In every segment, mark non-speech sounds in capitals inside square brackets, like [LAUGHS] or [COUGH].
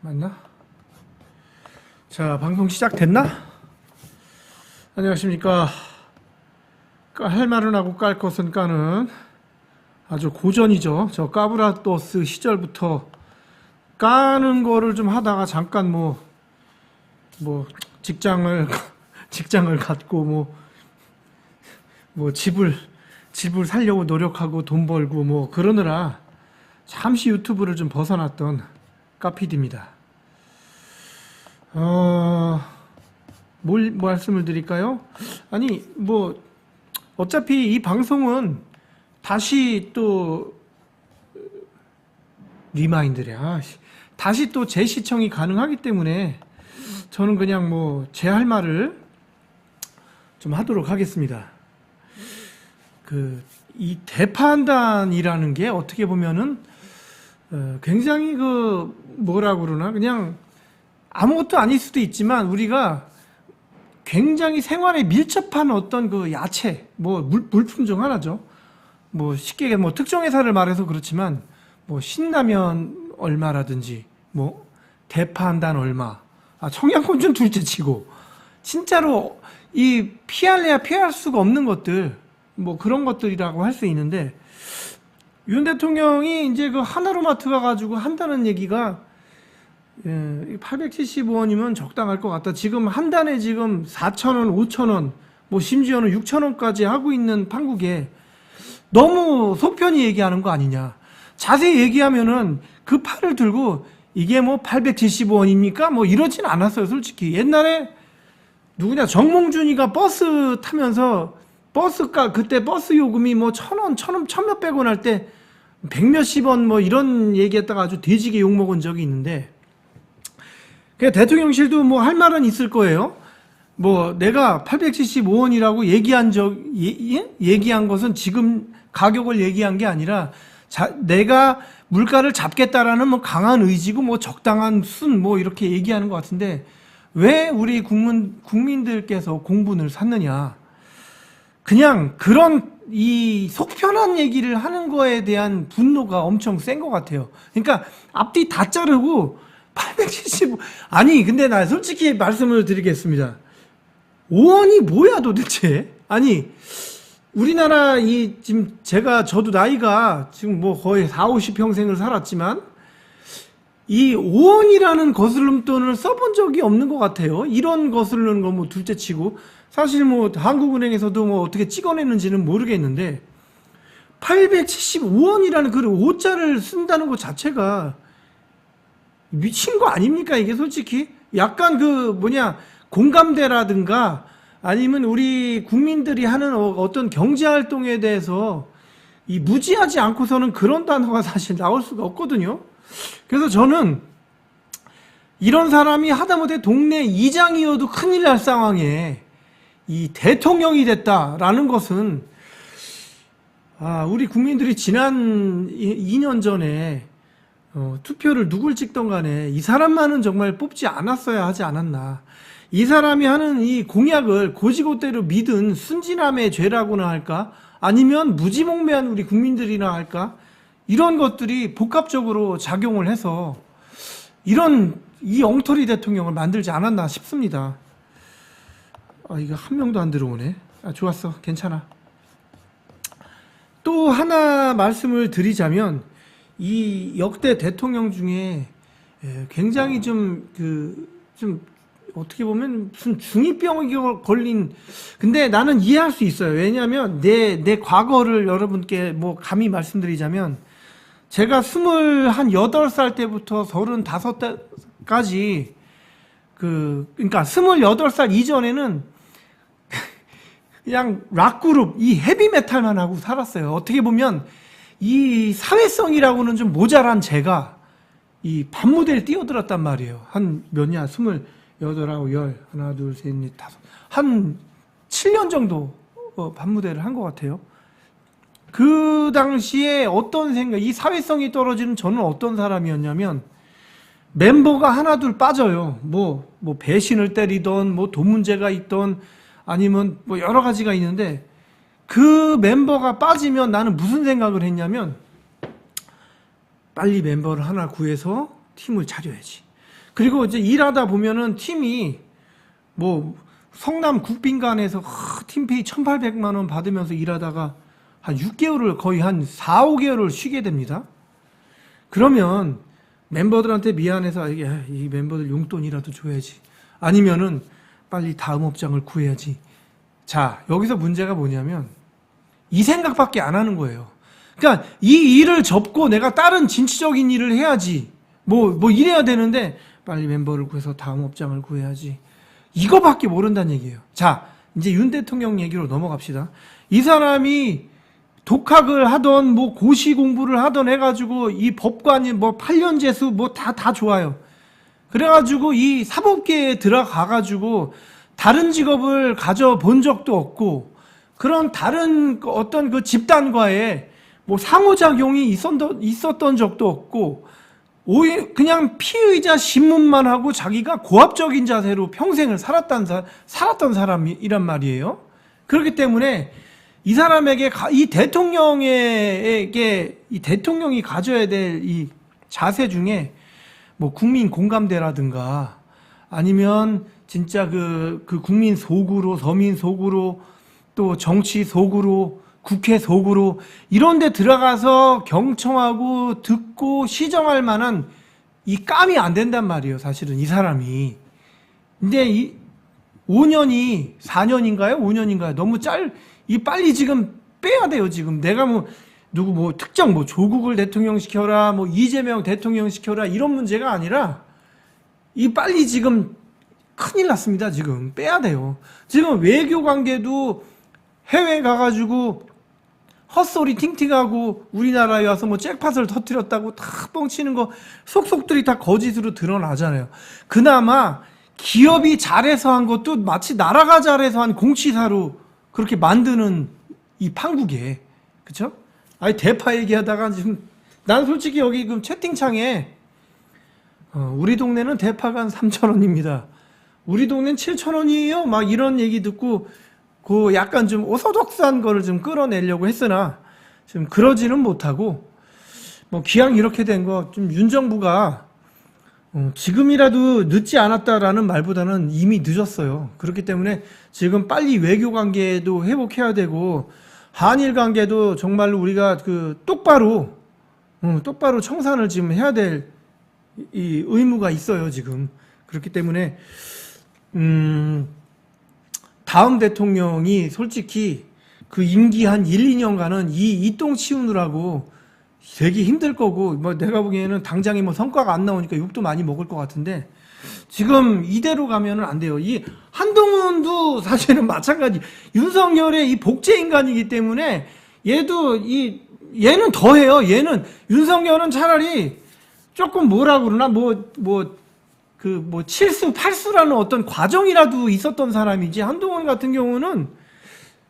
맞나? 자, 방송 시작됐나? 안녕하십니까. 까- 할 말은 하고 깔 것은 까는 아주 고전이죠. 저 까브라토스 시절부터 까는 거를 좀 하다가 잠깐 뭐, 뭐, 직장을, [LAUGHS] 직장을 갖고 뭐, 뭐, 집을, 집을 살려고 노력하고 돈 벌고 뭐, 그러느라 잠시 유튜브를 좀 벗어났던 까피디입니다. 어, 뭘 말씀을 드릴까요? 아니, 뭐, 어차피 이 방송은 다시 또, 리마인드랴. 다시 또 재시청이 가능하기 때문에 저는 그냥 뭐, 제 할 말을 좀 하도록 하겠습니다. 그, 이 대판단이라는 게 어떻게 보면은 어, 굉장히 그 뭐라 그러나? 그냥 아무것도 아닐 수도 있지만 우리가 굉장히 생활에 밀접한 어떤 그 야채 뭐 물, 물품 중 하나죠. 뭐 쉽게 뭐 특정 회사를 말해서 그렇지만 뭐 신라면 얼마라든지 뭐 대파 한 단 얼마. 아 청양고추는 [LAUGHS] 둘째치고. 진짜로 이 피할래야 피할 수가 없는 것들 뭐 그런 것들이라고 할 수 있는데 윤 대통령이 이제 그 하나로마트 가가지고 한다는 얘기가 예, 875원이면 적당할 것 같다. 지금 한 단에 지금 4,000원, 5,000원, 뭐 심지어는 6,000원까지 하고 있는 판국에 너무 속편히 얘기하는 거 아니냐. 자세히 얘기하면은 그 팔을 들고 이게 뭐 875원입니까? 뭐 이러진 않았어요, 솔직히. 옛날에 누구냐, 정몽준이가 버스 타면서 버스가 그때 버스 요금이 뭐 천 원, 천 원, 천 몇백 원 할 때 백몇십 원 뭐 이런 얘기했다가 아주 돼지게 욕 먹은 적이 있는데 그 대통령실도 뭐 할 말은 있을 거예요. 뭐 내가 875원이라고 얘기한 적 예, 예? 얘기한 것은 지금 가격을 얘기한 게 아니라 자, 내가 물가를 잡겠다라는 뭐 강한 의지고 뭐 적당한 순 뭐 이렇게 얘기하는 것 같은데 왜 우리 국민 국민들께서 공분을 샀느냐? 그냥 그런 이 속편한 얘기를 하는 거에 대한 분노가 엄청 센 것 같아요. 그러니까 앞뒤 다 자르고 875 아니 근데 나 솔직히 말씀을 드리겠습니다. 5원이 뭐야 도대체? 아니 우리나라 이 지금 제가 저도 나이가 지금 뭐 거의 4, 50 평생을 살았지만 이 5원이라는 거슬름돈을 써본 적이 없는 것 같아요. 이런 거슬르는 거뭐 둘째 치고 사실 뭐 한국은행에서도 뭐 어떻게 찍어냈는지는 모르겠는데 875원이라는 그 5자를 쓴다는 것 자체가 미친 거 아닙니까 이게 솔직히 약간 그 뭐냐 공감대라든가 아니면 우리 국민들이 하는 어- 어떤 경제 활동에 대해서 이 무지하지 않고서는 그런 단어가 사실 나올 수가 없거든요. 그래서 저는 이런 사람이 하다못해 동네 이장이어도 큰일 날 상황에 이 대통령이 됐다라는 것은 아, 우리 국민들이 지난 2년 전에 어, 투표를 누굴 찍던 간에 이 사람만은 정말 뽑지 않았어야 하지 않았나. 이 사람이 하는 이 공약을 고지고대로 믿은 순진함의 죄라고나 할까? 아니면 무지몽매한 우리 국민들이나 할까? 이런 것들이 복합적으로 작용을 해서 이런 이 엉터리 대통령을 만들지 않았나 싶습니다. 아, 이거 한 명도 안 들어오네. 아, 좋았어. 괜찮아. 또 하나 말씀을 드리자면 이 역대 대통령 중에 예, 굉장히 좀그 좀 어떻게 보면 무슨 중이병이 걸린 근데 나는 이해할 수 있어요. 왜냐하면 내 내 과거를 여러분께 뭐 감히 말씀드리자면 제가 스물 한 여덟 살 때부터 서른 다섯 때까지 그 그러니까 스물여덟 살 이전에는 [LAUGHS] 그냥 락 그룹 이 헤비 메탈만 하고 살았어요. 어떻게 보면 이 사회성이라고는 좀 모자란 제가 이 밤무대를 뛰어들었단 말이에요. 한 스물 여덟 아홉 열 하나 둘 셋 넷 다섯 한 7년 정도 어, 밤무대를 한 것 같아요. 그 당시에 어떤 생각, 이 사회성이 떨어지는 저는 어떤 사람이었냐면 멤버가 하나둘 빠져요. 뭐, 뭐 배신을 때리던, 뭐 돈 문제가 있던, 아니면 뭐 여러 가지가 있는데 그 멤버가 빠지면 나는 무슨 생각을 했냐면 빨리 멤버를 하나 구해서 팀을 차려야지. 그리고 이제 일하다 보면은 팀이 뭐 성남 국빈관에서 하, 팀페이 1,800만 원 받으면서 일하다가 한 6개월을 거의 한 4, 5개월을 쉬게 됩니다. 그러면 멤버들한테 미안해서 이게 아, 이 멤버들 용돈이라도 줘야지. 아니면은 빨리 다음 업장을 구해야지. 자, 여기서 문제가 뭐냐면 이 생각밖에 안 하는 거예요. 그러니까 이 일을 접고 내가 다른 진취적인 일을 해야지. 뭐, 뭐 이래야 되는데 빨리 멤버를 구해서 다음 업장을 구해야지. 이거밖에 모른다는 얘기예요. 자, 이제 윤 대통령 얘기로 넘어갑시다. 이 사람이 독학을 하던 뭐 고시 공부를 하던 해가지고 이 법관이 뭐 8년 재수 뭐 다 다 좋아요. 그래가지고 이 사법계에 들어가가지고 다른 직업을 가져본 적도 없고 그런 다른 그 어떤 그 집단과의 뭐 상호작용이 있었던, 있었던 적도 없고 오히 그냥 피의자 신문만 하고 자기가 고압적인 자세로 평생을 살았던, 사, 살았던 사람이란 말이에요. 그렇기 때문에 이 사람에게 가- 이 대통령에게 이 대통령이 가져야 될 이 자세 중에 뭐 국민 공감대라든가 아니면 진짜 그, 그 국민 속으로 서민 속으로 또 정치 속으로 국회 속으로 이런 데 들어가서 경청하고 듣고 시정할 만한 이 깜이 안 된단 말이에요 사실은 이 사람이 근데 이 5년이 4년인가요? 5년인가요? 너무 짤, 이 빨리 지금 빼야 돼요, 지금. 내가 뭐, 누구 뭐 특정 뭐 조국을 대통령 시켜라, 뭐 이재명 대통령 시켜라, 이런 문제가 아니라, 이 빨리 지금 큰일 났습니다, 지금. 빼야 돼요. 지금 외교 관계도 해외 가가지고 헛소리 팅팅하고 우리나라에 와서 뭐 잭팟을 터뜨렸다고 다 뻥치는 거 속속들이 다 거짓으로 드러나잖아요. 그나마 기업이 잘해서 한 것도 마치 나라가 잘해서 한 공치사로 그렇게 만드는 이 판국에 그쵸? 아니 대파 얘기하다가 지금 난 솔직히 여기 그 채팅창에 어, 우리 동네는 대파가 한 3천 원입니다. 우리 동네는 7천 원이에요. 막 이런 얘기 듣고 그 약간 좀 오소독스한 거를 좀 끌어내려고 했으나 지금 그러지는 못하고 뭐 기왕 이렇게 된 거 좀 윤 정부가 어, 지금이라도 늦지 않았다라는 말보다는 이미 늦었어요. 그렇기 때문에 지금 빨리 외교 관계도 회복해야 되고 한일 관계도 정말로 우리가 그 똑바로 어, 똑바로 청산을 지금 해야 될 이 의무가 있어요, 지금. 그렇기 때문에 음 다음 대통령이 솔직히 그 임기 한 1, 2년간은 이 이똥 치우느라고 되게 힘들 거고 뭐 내가 보기에는 당장에 뭐 성과가 안 나오니까 욕도 많이 먹을 것 같은데 지금 이대로 가면은 안 돼요. 이 한동훈도 [LAUGHS] 사실은 마찬가지. 윤석열의 이 복제 인간이기 때문에 얘도 이 얘는 더해요. 얘는 윤석열은 차라리 조금 뭐라 그러나 뭐 뭐 그뭐 칠수 팔수라는 어떤 과정이라도 있었던 사람이지 한동훈 같은 경우는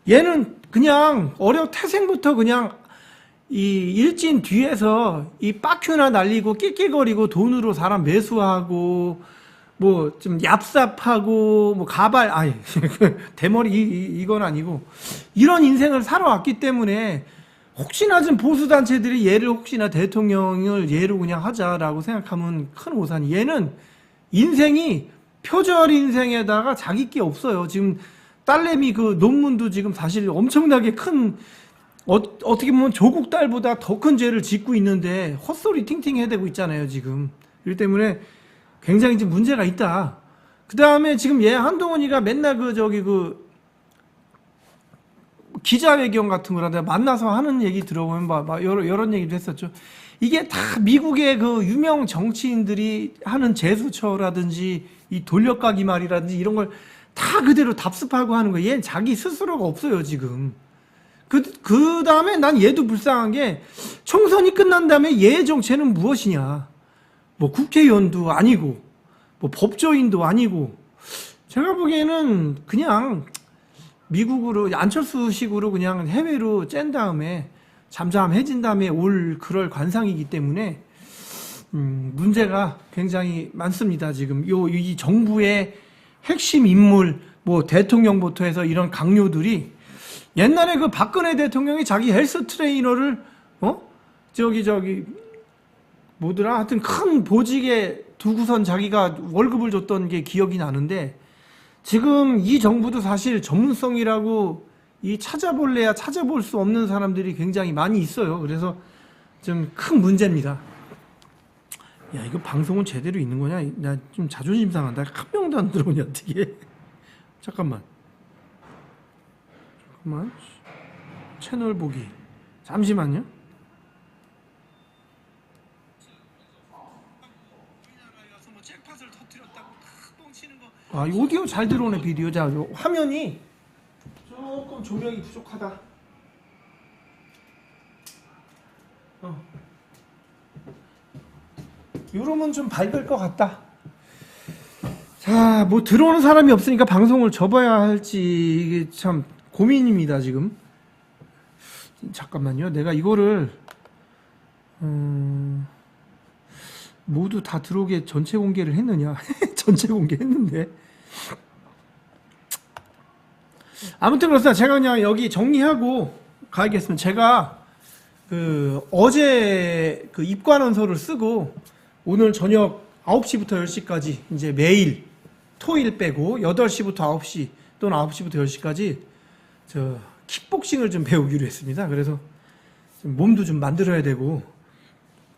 얘는 그냥 어려 태생부터 그냥 이 일진 뒤에서 이 빠큐나 날리고 낄낄거리고 돈으로 사람 매수하고 뭐 좀 얍삽하고 뭐 가발 아니 [LAUGHS] 대머리 이, 이, 이 건 아니고 이런 인생을 살아왔기 때문에 혹시나 좀 보수 단체들이 얘를 혹시나 대통령을 얘로 그냥 하자라고 생각하면 큰 오산이 얘는 인생이 표절 인생에다가 자기 게 없어요. 지금 딸내미 그 논문도 지금 사실 엄청나게 큰 어, 어떻게 보면 조국 딸보다 더 큰 죄를 짓고 있는데 헛소리 팅팅 해대고 있잖아요, 지금. 그렇기 때문에 굉장히 지금 문제가 있다. 그 다음에 지금 얘 한동훈이가 맨날 그 저기 그 기자회견 같은 거라 내가 만나서 하는 얘기 들어보면 막, 막 여러, 여러 얘기도 했었죠. 이게 다 미국의 그 유명 정치인들이 하는 재수처라든지 이 돌려가기 말이라든지 이런 걸 다 그대로 답습하고 하는 거예요. 얘는 자기 스스로가 없어요, 지금. 그, 그 다음에 난 얘도 불쌍한 게 총선이 끝난 다음에 얘의 정체는 무엇이냐. 뭐 국회의원도 아니고, 뭐 법조인도 아니고, 제가 보기에는 그냥 미국으로, 안철수 식으로 그냥 해외로 짠 다음에 잠잠해진 다음에 올 그럴 관상이기 때문에, 음, 문제가 굉장히 많습니다, 지금. 요, 이 정부의 핵심 인물, 뭐 대통령부터 해서 이런 강요들이 옛날에 그 박근혜 대통령이 자기 헬스 트레이너를 어 저기 저기 뭐더라 하여튼 큰 보직에 두고선 자기가 월급을 줬던 게 기억이 나는데 지금 이 정부도 사실 전문성이라고 이 찾아볼래야 찾아볼 수 없는 사람들이 굉장히 많이 있어요. 그래서 좀 큰 문제입니다. 야 이거 방송은 제대로 있는 거냐? 나 좀 자존심 상한다. 한 명도 안 들어오냐 어떻게? 잠깐만. 잠깐만. 채널 보기. 잠시만요. 아, 이 오디오 잘 들어오네 비디오. 자, 요 화면이 조금 조명이 부족하다. 어. 요러면 좀 밝을 것 같다. 자, 뭐 들어오는 사람이 없으니까 방송을 접어야 할지 이게 참 고민입니다 지금. 잠깐만요. 내가 이거를 음, 모두 다 들어오게 전체 공개를 했느냐? [LAUGHS] 전체 공개했는데. 아무튼 그렇습니다. 제가 그냥 여기 정리하고 가야겠습니다. 제가 그 어제 그 입관원서를 쓰고 오늘 저녁 9시부터 10시까지 이제 매일 토일 빼고 8시부터 9시 또는 9시부터 10시까지 저 킥복싱을 좀 배우기로 했습니다. 그래서 좀 몸도 좀 만들어야 되고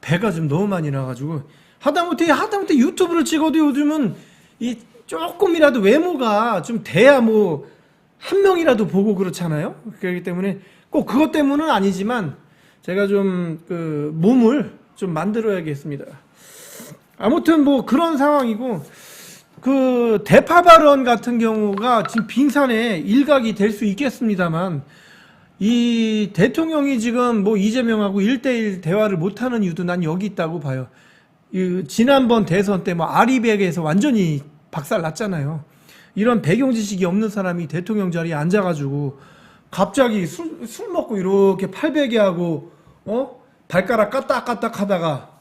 배가 좀 너무 많이 나가지고 하다못해 하다못해 유튜브를 찍어도 요즘은 이 조금이라도 외모가 좀 돼야 뭐 한 명이라도 보고 그렇잖아요. 그렇기 때문에 꼭 그것 때문은 아니지만 제가 좀 그 몸을 좀 만들어야겠습니다. 아무튼 뭐 그런 상황이고 그 대파 발언 같은 경우가 지금 빙산에 일각이 될 수 있겠습니다만 이 대통령이 지금 뭐 이재명하고 일대일 대화를 못하는 이유도 난 여기 있다고 봐요. 이 지난번 대선 때 뭐 아리백에서 완전히 박살 났잖아요. 이런 배경 지식이 없는 사람이 대통령 자리에 앉아가지고 갑자기 술, 술 먹고 이렇게 팔베개 하고 어 발가락 까딱까딱 하다가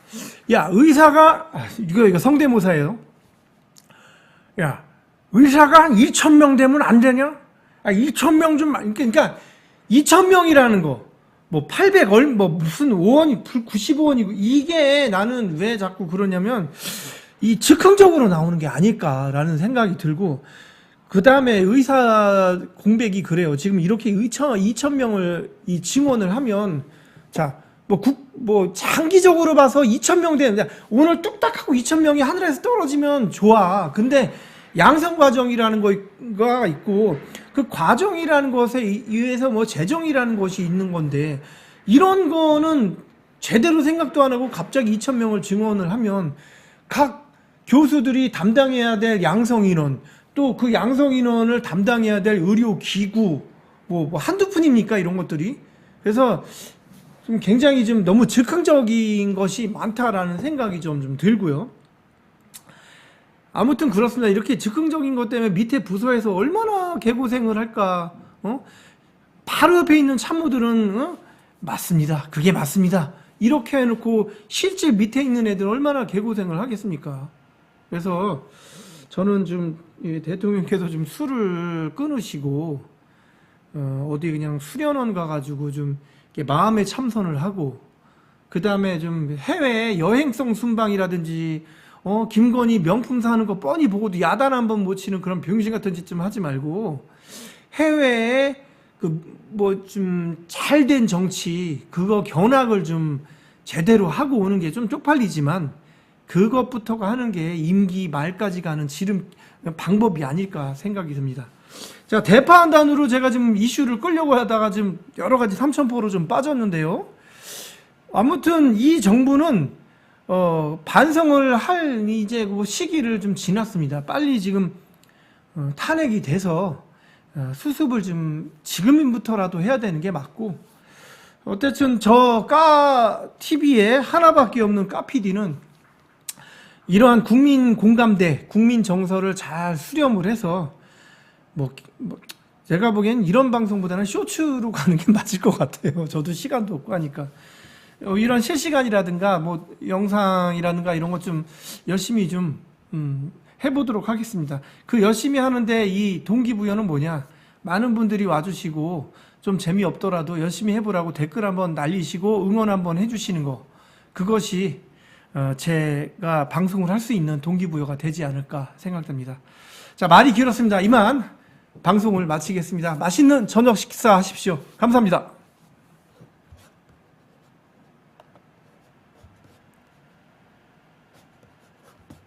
야 의사가 아, 이거 이거 성대모사예요. 야 의사가 한 2천 명 되면 안 되냐? 아 2천 명 좀 그러니까 2천 명이라는 거. 뭐 800, 얼, 뭐 무슨 5원이, 95원이고, 이게 나는 왜 자꾸 그러냐면, 이 즉흥적으로 나오는 게 아닐까라는 생각이 들고, 그 다음에 의사 공백이 그래요. 지금 이렇게 2천, 2천 명을 이 증원을 하면, 자, 뭐 국, 뭐 장기적으로 봐서 2천 명 되는데, 오늘 뚝딱 하고 2천 명이 하늘에서 떨어지면 좋아. 근데 양성 과정이라는 거가 있고 그 과정이라는 것에 의해서 뭐 재정이라는 것이 있는 건데 이런 거는 제대로 생각도 안 하고 갑자기 2천 명을 증원을 하면 각 교수들이 담당해야 될 양성 인원 또 그 양성 인원을 담당해야 될 의료 기구 뭐, 뭐 한두 푼입니까 이런 것들이 그래서 좀 굉장히 좀 너무 즉흥적인 것이 많다라는 생각이 좀, 좀 들고요. 아무튼 그렇습니다. 이렇게 즉흥적인 것 때문에 밑에 부서에서 얼마나 개고생을 할까, 어? 바로 옆에 있는 참모들은, 어? 맞습니다. 그게 맞습니다. 이렇게 해놓고 실제 밑에 있는 애들 얼마나 개고생을 하겠습니까? 그래서 저는 좀이 대통령께서 좀 술을 끊으시고, 어, 어디 그냥 수련원 가가지고 좀 마음의 참선을 하고, 그 다음에 좀 해외 여행성 순방이라든지 어, 김건희 명품 사는 거 뻔히 보고도 야단 한 번 못 치는 그런 병신 같은 짓 좀 하지 말고 해외에 그 뭐 좀 잘 된 정치 그거 견학을 좀 제대로 하고 오는 게 좀 쪽팔리지만 그것부터가 하는 게 임기 말까지 가는 지름 방법이 아닐까 생각이 듭니다. 자, 대파한 단으로 제가 지금 이슈를 끌려고 하다가 지금 여러 가지 삼천포로 좀 빠졌는데요. 아무튼 이 정부는 어, 반성을 할 이제 그 시기를 좀 지났습니다. 빨리 지금 어, 탄핵이 돼서 어, 수습을 좀 지금부터라도 해야 되는 게 맞고 어쨌든 저 까 TV에 하나밖에 없는 까 PD는 이러한 국민 공감대, 국민 정서를 잘 수렴을 해서 뭐, 뭐 제가 보기엔 이런 방송보다는 쇼츠로 [LAUGHS] 가는 게 맞을 것 같아요. 저도 시간도 없고 하니까. 어, 이런 실시간이라든가 뭐 영상이라든가 이런 것 좀 열심히 좀 음, 해보도록 하겠습니다. 그 열심히 하는데 이 동기부여는 뭐냐? 많은 분들이 와주시고 좀 재미없더라도 열심히 해보라고 댓글 한번 날리시고 응원 한번 해주시는 거 그것이 어, 제가 방송을 할 수 있는 동기부여가 되지 않을까 생각됩니다. 자, 말이 길었습니다. 이만 방송을 마치겠습니다. 맛있는 저녁 식사 하십시오. 감사합니다.